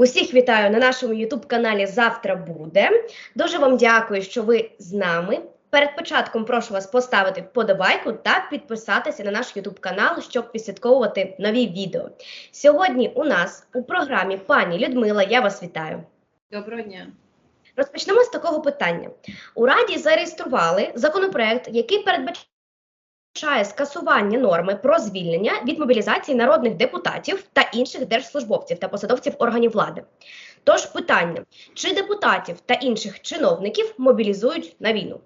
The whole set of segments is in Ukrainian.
Усіх вітаю на нашому youtube каналі Завтра буде. Дуже вам дякую, що ви з нами. Перед початком прошу вас поставити вподобайку та підписатися на наш youtube канал, щоб відслідковувати нові відео. Сьогодні у нас у програмі пані Людмила. Я вас вітаю. Доброго дня. Розпочнемо з такого питання. У Раді зареєстрували законопроект, який передбачає скасування норми про звільнення від мобілізації народних депутатів та інших держслужбовців та посадовців органів влади. Тож питання: чи депутатів та інших чиновників мобілізують на війну?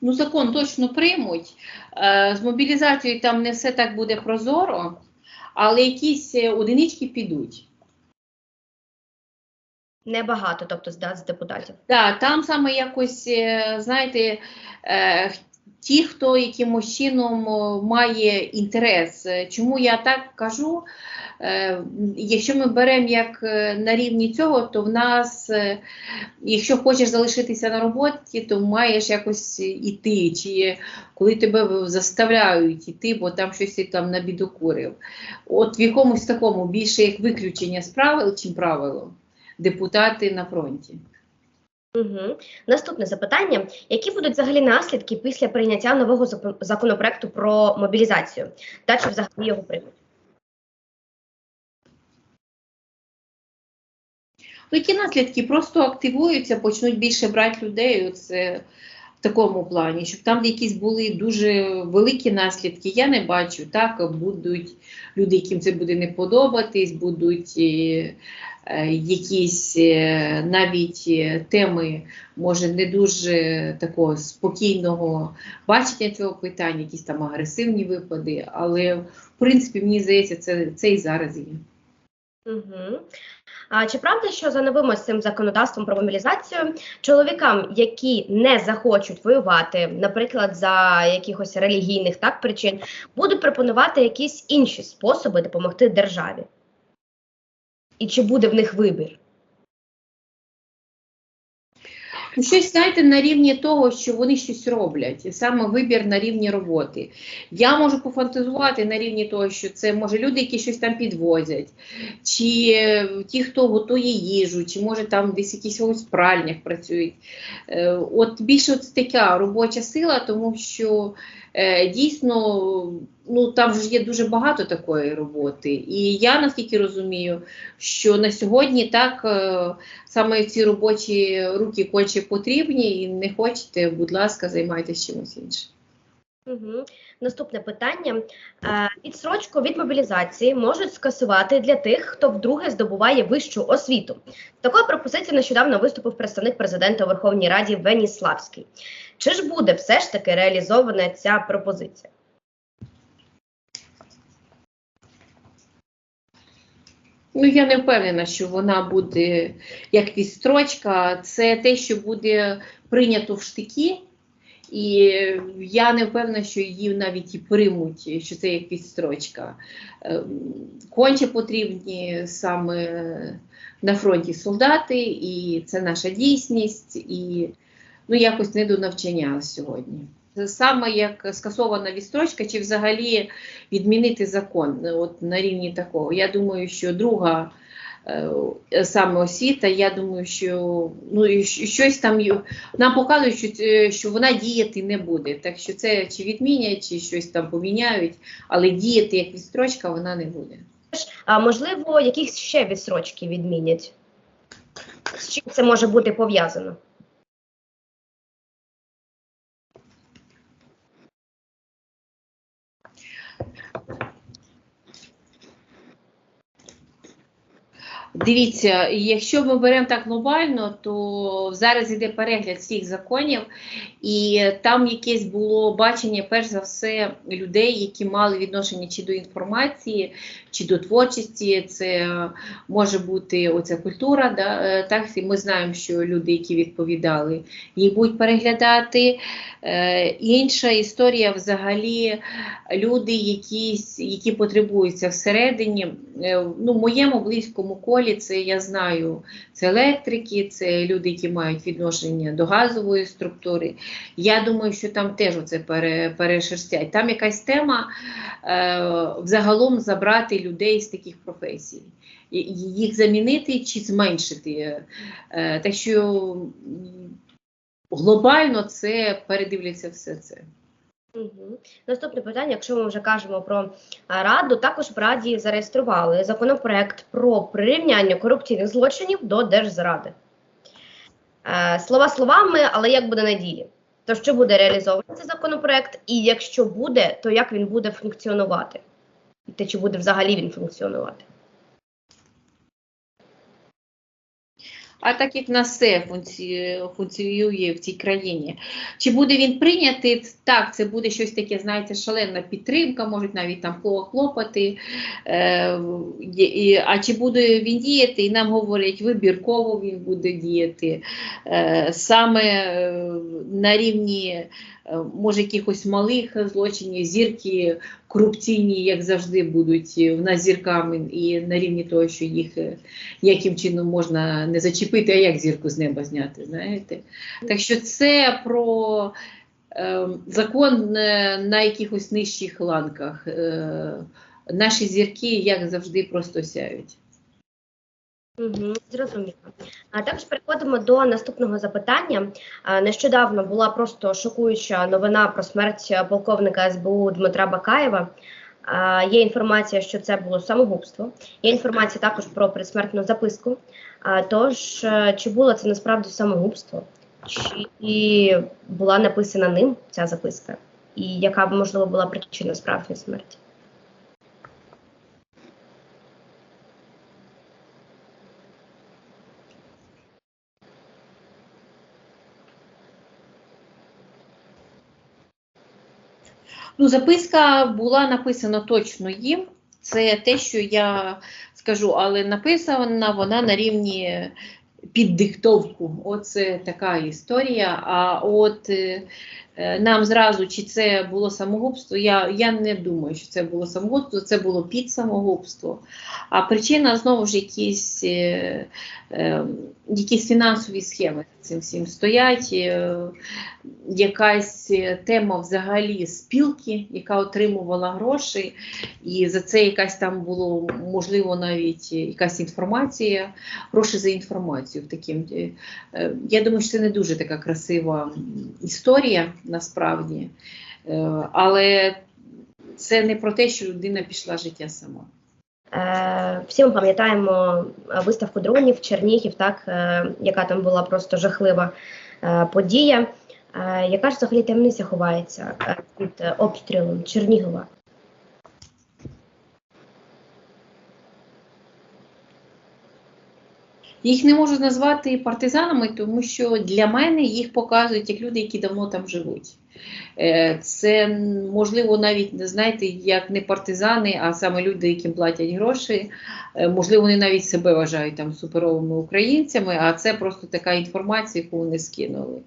Ну, закон точно приймуть. Е, З мобілізацією там не все так буде прозоро, але якісь е, одинички підуть. Небагато, тобто з, депутатів. Так, там саме якось, е, знаєте, е, ті, хто якимось чином має інтерес. Чому я так кажу? Е, Якщо ми беремо як на рівні цього, то в нас, якщо хочеш залишитися на роботі, то маєш якось іти, чи коли тебе заставляють іти, бо там щось ти там набідокурив. От в якомусь такому більше як виключення з правил, чим правило, депутати на фронті. Угу. Наступне запитання: які будуть взагалі наслідки після прийняття нового законопроекту про мобілізацію? Та чи взагалі його приймуть? Ну, які наслідки просто активуються, почнуть більше брати людей. Це в такому плані, щоб там якісь були дуже великі наслідки, я не бачу. Так будуть люди, яким це буде не подобатись, будуть е, е, якісь е, навіть теми, може, не дуже такого спокійного бачення цього питання, якісь там агресивні випади. Але в принципі, мені здається, це, це і зараз є. Угу. А чи правда, що за новим ось цим законодавством про мобілізацію чоловікам, які не захочуть воювати, наприклад, за якихось релігійних так причин, будуть пропонувати якісь інші способи допомогти державі? І чи буде в них вибір? Щось знаєте на рівні того, що вони щось роблять, саме вибір на рівні роботи. Я можу пофантазувати на рівні того, що це може люди, які щось там підвозять, чи е, ті, хто готує їжу, чи може там десь якісь ось пральнях працюють. Е, От більше от така робоча сила, тому що е, дійсно ну там ж є дуже багато такої роботи. І я наскільки розумію, що на сьогодні так. е, саме ці робочі руки конче потрібні, і не хочете, будь ласка, займайтесь чимось іншим. Угу. Наступне питання: е, відсрочку від мобілізації можуть скасувати для тих, хто вдруге здобуває вищу освіту. З такою нещодавно виступив представник президента Верховній Раді Веніславський. Чи ж буде все ж таки реалізована ця пропозиція? Ну, я не впевнена, що вона буде як відстрочка. Це те, що буде прийнято в штики. І я не впевнена, що її навіть і приймуть, що це як відстрочка. Ем, Конче потрібні саме на фронті солдати, і це наша дійсність, і ну, якось не до навчання сьогодні. Саме як скасована відстрочка, чи взагалі відмінити закон от на рівні такого. Я думаю, що друга е, саме освіта, я думаю, що ну, щось там нам показують, що, що вона діяти не буде. Так що це чи відмінять, чи щось там поміняють, але діяти як відстрочка вона не буде. А можливо, якісь ще відсрочки відмінять? З чим це може бути пов'язано? Дивіться, якщо ми беремо так глобально, то зараз іде перегляд всіх законів, і там якесь було бачення, перш за все, людей, які мали відношення чи до інформації, чи до творчості. Це може бути оця культура. Да? е, Так, ми знаємо, що люди, які відповідали, їх будуть переглядати. Е, Інша історія взагалі люди, якісь, які потребуються всередині. Е, Ну, в моєму близькому колі контролі. Це я знаю, це електрики, це люди, які мають відношення до газової структури. Я думаю, що там теж оце перешерстять. Там якась тема е, взагалом забрати людей з таких професій. Їх замінити чи зменшити. Е, так що глобально це передивляться все це. Угу. Наступне питання, якщо ми вже кажемо про раду, також в раді зареєстрували законопроект про прирівняння корупційних злочинів до держзради. Е, слова словами, але як буде на ділі? То що буде реалізований цей законопроект, і якщо буде, то як він буде функціонувати? Та чи буде взагалі він функціонувати? А так як на все функці- функціонує в цій країні. Чи буде він прийнятий? Так, це буде щось таке, знаєте, шалена підтримка, можуть навіть там хло- хлопати. Е, а чи буде він діяти? І нам говорять, вибірково він буде діяти. Е, саме е, на рівні може якихось малих злочинів, зірки корупційні, як завжди, будуть в нас зірками, і на рівні того, що їх е, яким чином можна не зачепити, а як зірку з неба зняти, знаєте. Так що це про е, закон е, на якихось нижчих ланках. Е, наші зірки, як завжди, просто сяють. Зрозуміло. А також переходимо до наступного запитання. Нещодавно була просто шокуюча новина про смерть е, полковника СБУ Дмитра Бакаєва. Є інформація, що це було самогубство. Є інформація також про предсмертну записку. Тож, е, чи було це насправді самогубство, чи була написана ним ця записка, і яка можливо була причина справжньої смерті? Ну, записка була написана точно їм. Це те, що я скажу, але написана вона на рівні під диктовку. Оце така історія. А от е, нам зразу, чи це було самогубство, я, я не думаю, що це було самогубство, це було під самогубство. А причина знову ж якісь, е, е, якісь фінансові схеми цим всім стоять. Е, якась е, тема взагалі спілки, яка отримувала гроші, і за це якась там було можливо навіть якась інформація, гроші за інформацію. Таким е, е, я думаю, що це не дуже така красива історія насправді, Е, але це не про те, що людина пішла життя сама. Е, Всі ми пам'ятаємо е, виставку дронів Чернігів, так, яка там була просто жахлива подія. Яка ж взагалі таємниця ховається під обстрілом Чернігова? Їх не можу назвати партизанами, тому що для мене їх показують як люди, які давно там живуть. Е, Це можливо навіть знаєте, як не партизани, а саме люди, яким платять гроші. Е, Можливо, вони навіть себе вважають там суперовими українцями, а це просто така інформація, яку вони скинули.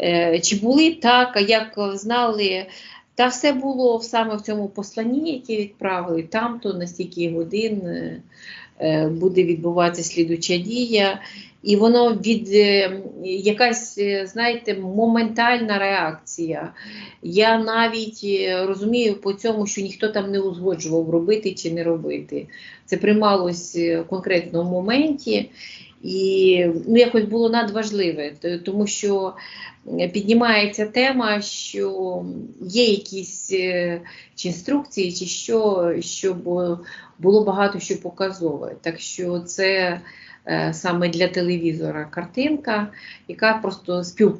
Е, Чи були так, як знали? Та все було саме в цьому посланні, яке відправили. Там то на стільки годин буде відбуватися слідуча дія, і воно від е, якась, е, знаєте, моментальна реакція. Я навіть е, розумію по цьому, що ніхто там не узгоджував робити чи не робити. Це приймалось е, в конкретному моменті. І ну, якось було надважливе, тому що е, піднімається тема, що є якісь е, чи інструкції, чи що, щоб е, було багато що показове. Так що це саме для телевізора картинка, яка просто спів,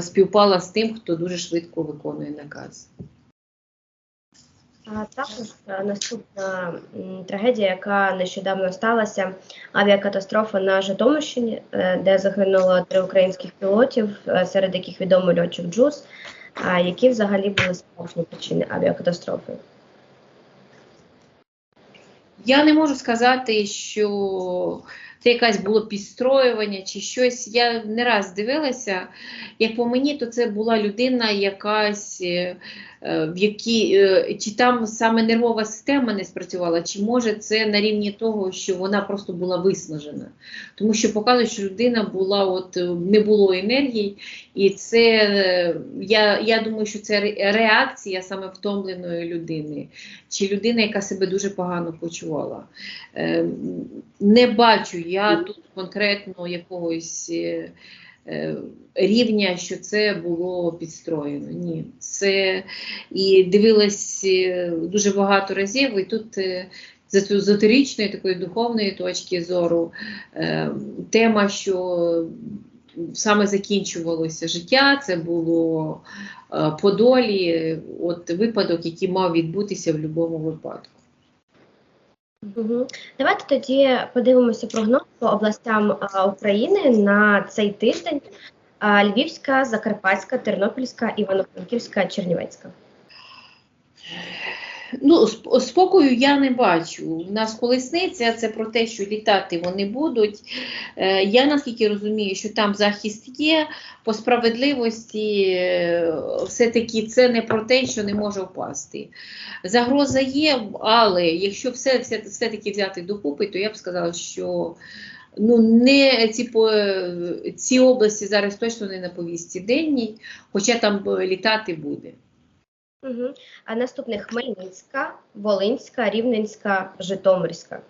співпала з тим, хто дуже швидко виконує наказ. Також е, наступна трагедія, яка нещодавно сталася, авіакатастрофа на Житомирщині, е, де загинуло три українських пілотів, е, серед яких відомий льотчик Джуз. Які взагалі були справжні причини авіакатастрофи? Я не можу сказати, що це якесь було підстроювання чи щось. Я не раз дивилася. Як по мені, то це була людина якась, в які, е, чи там саме нервова система не спрацювала, чи може це на рівні того, що вона просто була виснажена. Тому що показує, що людина була, от е, не було енергії, і це е, я, я думаю, що це реакція саме втомленої людини, чи людина, яка себе дуже погано почувала. Е, Не бачу я тут конкретно якогось. Е, Рівня, що це було підстроєно. Ні, це і дивилась е, дуже багато разів, і тут е, з езотеричної такої духовної точки зору тема, що саме закінчувалося життя, це було е, по долі, от випадок, який мав відбутися в будь-якому випадку. Мгм. Давайте тоді подивимося прогноз по областям а, України на цей тиждень. А, Львівська, Закарпатська, Тернопільська, Івано-Франківська, Чернівецька. Ну, спокою я не бачу. У нас колесниця це про те, що літати вони будуть. Е, Я наскільки розумію, що там захист є, по справедливості е, все-таки це не про те, що не може впасти. Загроза є, але якщо все, все, все-таки взяти докупи, то я б сказала, що ну, не ці, по- ці області зараз точно не на повістці денній, хоча там е, літати буде. Угу. А наступне Хмельницька, Волинська, Рівненська, Житомирська.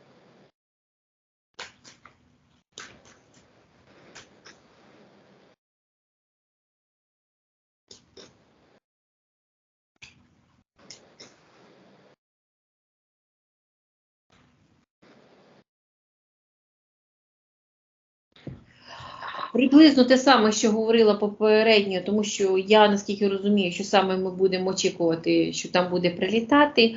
Приблизно те саме, що говорила попередньо, тому що я наскільки розумію, що саме ми будемо очікувати, що там буде прилітати.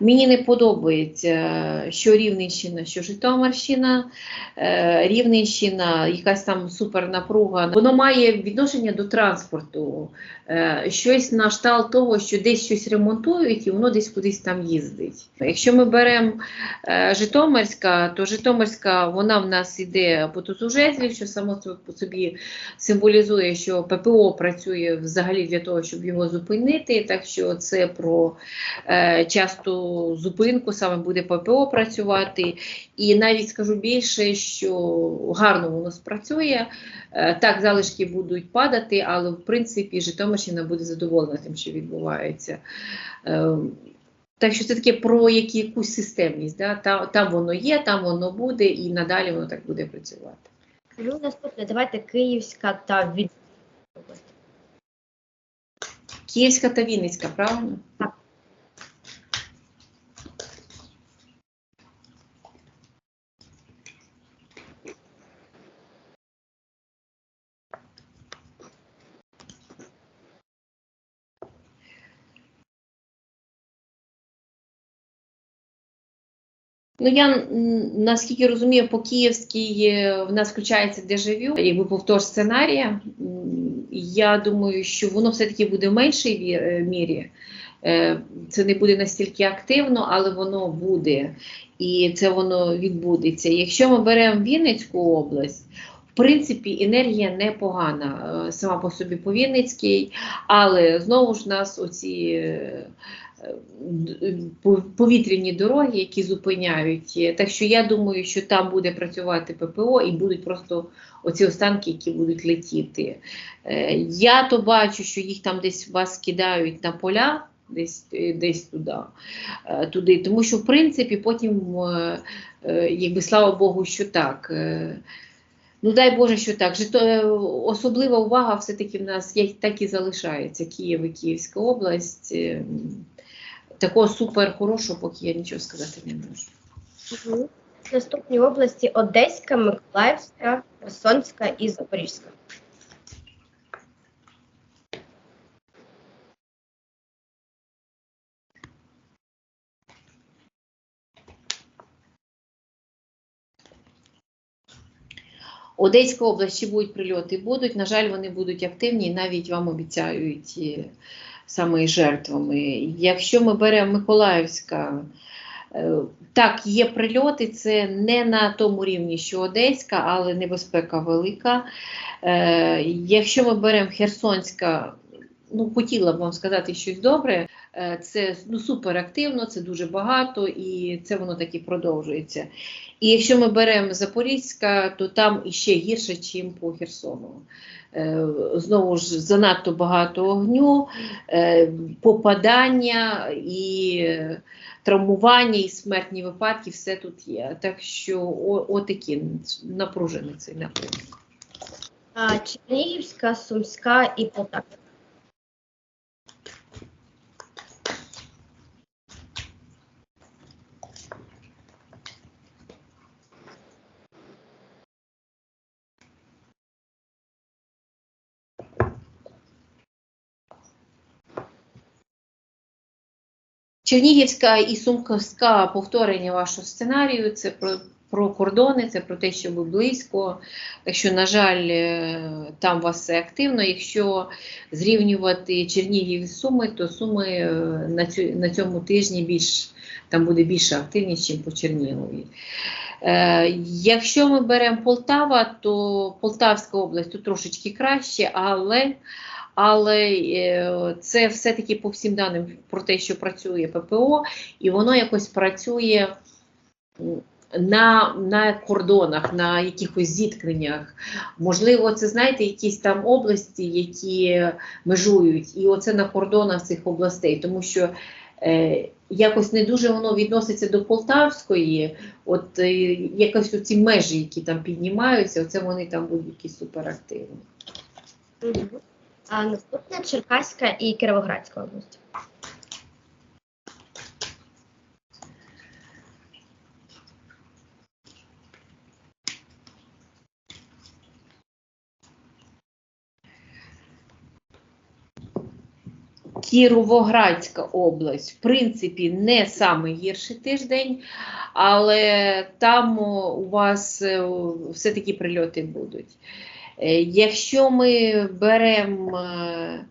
Мені не подобається, що Рівненщина, що Житомирщина, Е, Рівненщина, якась там супернапруга. Воно має відношення до транспорту, Е, щось на штал того, що десь щось ремонтують і воно десь кудись там їздить. Якщо ми беремо е, Житомирська, то Житомирська вона в нас іде по тузу жезлів, що само собі символізує, що ППО працює взагалі для того, щоб його зупинити. Так що це про е, часту зупинку, саме буде ППО працювати. І навіть скажу більше, що гарно воно спрацює. Е, Так, залишки будуть падати, але в принципі Житомирщина буде задоволена тим, що відбувається. Е, Так що це таке про якусь системність. Да? Там, там воно є, там воно буде, і надалі воно так буде працювати. Ну, наступне, давайте Київська та Вінницька область. Київська та Вінницька, правильно? Так. Ну я наскільки розумію, по київській е, в нас включається дежавю, якби повтор сценарія. Я думаю, що воно все-таки буде в меншій е, мірі. Е, Це не буде настільки активно, але воно буде. І це воно відбудеться. Якщо ми беремо Вінницьку область, в принципі, енергія непогана сама по собі по Вінницькій, але знову ж нас оці. Повітряні дороги, які зупиняють. Е, Так що я думаю, що там буде працювати ППО і будуть просто оці останки, які будуть летіти. Е, Я то бачу, що їх там десь вас кидають на поля. Десь, е, десь туди, туди. Тому що, в принципі, потім, якби слава Богу, що так. Ну, дай Боже, що так. Особлива увага все-таки в нас так і залишається. Київ і Київська область. Такого супер хорошого, поки я нічого сказати не можу. Угу. Наступні області Одеська, Миколаївська, Херсонська і Запорізька. Одеська область, чи будуть прильоти? Будуть. На жаль, вони будуть активні і навіть вам обіцяють е, саме жертвами. Якщо ми беремо Миколаївська, е, так, є прильоти, це не на тому рівні, що Одеська, але небезпека велика. Е, Якщо ми беремо Херсонська, ну, хотіла б вам сказати щось добре. Е, Це ну, супер активно, це дуже багато, і це воно так і продовжується. І якщо ми беремо Запорізька, то там іще гірше, ніж по Херсону. Е, Знову ж занадто багато огню, е, попадання і е, травмування, і смертні випадки, все тут є. Так що отакі напружений цей напрямок. Чернігівська, Сумська і Полтавська. Чернігівська і Сумська повторення вашого сценарію це про, про кордони, це про те, що ви близько. Якщо, на жаль, е, там вас все активно. Якщо зрівнювати Чернігів і Суми, то Суми е, на, цю, на цьому тижні більш там буде більша активність, ніж по Чернігові. Е, якщо ми беремо Полтава, то Полтавська область тут трошечки краще, але але е, це все-таки по всім даним про те, що працює ППО, і воно якось працює на, на кордонах, на якихось зіткненнях. Можливо, це знаєте, якісь там області, які межують, і оце на кордонах цих областей, тому що е, якось не дуже воно відноситься до Полтавської, от е, якось оці межі, які там піднімаються, оце вони там будуть якісь суперактивні. А наступна Черкаська і Кіровоградська область. Кіровоградська область, в принципі, не самий гірший тиждень, але там у вас е, все-таки прильоти будуть. Е, Якщо ми беремо е,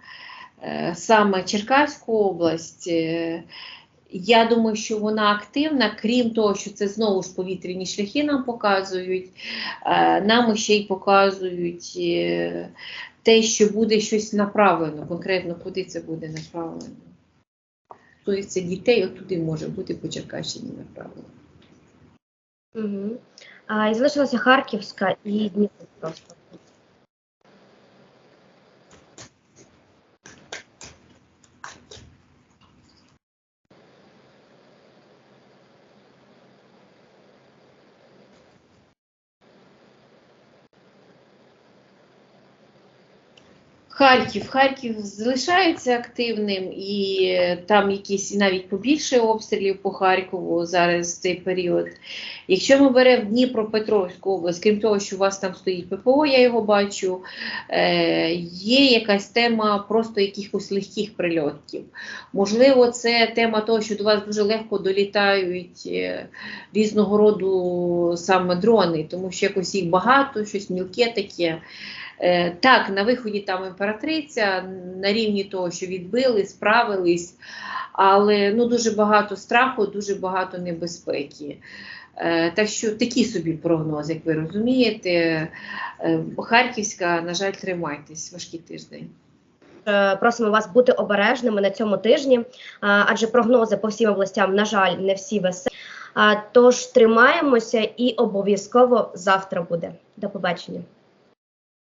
е, саме Черкаську область, я думаю, що вона активна, крім того, що це знову ж повітряні шляхи нам показують, нам ще й показують те, що буде щось направлено, конкретно куди це буде направлено. Тобто це дітей отуди може бути по Черкащині направлено. Угу. А, і залишилася Харківська і Дніпропетровська. Харків. Харків залишається активним і е, там якісь навіть побільше обстрілів по Харкову зараз в цей період. Якщо ми беремо Дніпропетровську область, крім того, що у вас там стоїть ППО, я його бачу, е, є якась тема просто якихось легких прильотів. Можливо, це тема того, що до вас дуже легко долітають е, різного роду саме дрони, тому що якось їх багато, щось мілке таке. Е, Так, на виході там імператриця на рівні того, що відбили, справились, але ну, дуже багато страху, дуже багато небезпеки. Е, Так що такі собі прогнози, як ви розумієте. Е, Харківська, на жаль, тримайтесь, важкий тиждень. Просимо вас бути обережними на цьому тижні, адже прогнози по всім областям, на жаль, не всі веселі. Тож тримаємося і обов'язково завтра буде. До побачення.